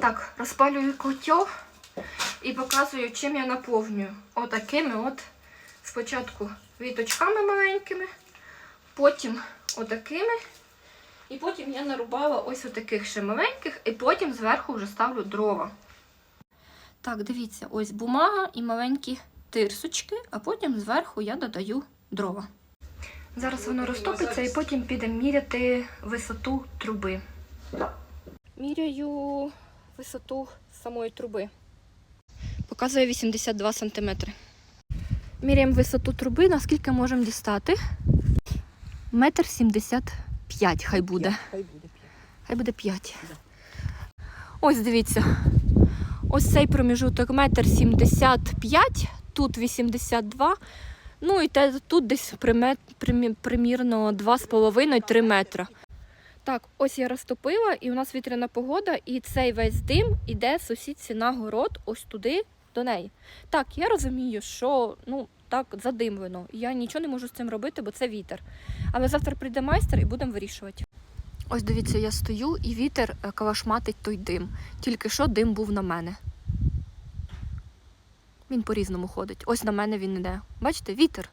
Так, розпалюю котел і показую, чим я наповнюю. Отакими от спочатку віточками маленькими, потім отакими. І потім я нарубала ось отаких ще маленьких, і потім зверху вже ставлю дрова. Так, дивіться, ось бумага і маленькі тирсочки, а потім зверху я додаю дрова. Зараз воно розтопиться і потім підемо міряти висоту труби. Міряю висоту самої труби. Показує 82 см. Міряємо висоту труби, наскільки можемо дістати. Метр 75 хай буде. Хай буде п'ять. Хай буде 5. Ось дивіться. Ось цей проміжуток метр 75, тут 82. Ну і те, тут десь примірно 2,5-3 метра. Так, ось я розтопила, і у нас вітряна погода, і цей весь дим іде сусідці на город, ось туди до неї. Так, я розумію, що ну так задимлено. Я нічого не можу з цим робити, бо це вітер. Але завтра прийде майстер і будемо вирішувати. Ось дивіться, я стою і вітер е, калашматить той дим. Тільки що дим був на мене. Він по-різному ходить. Ось на мене він іде. Бачите, вітер.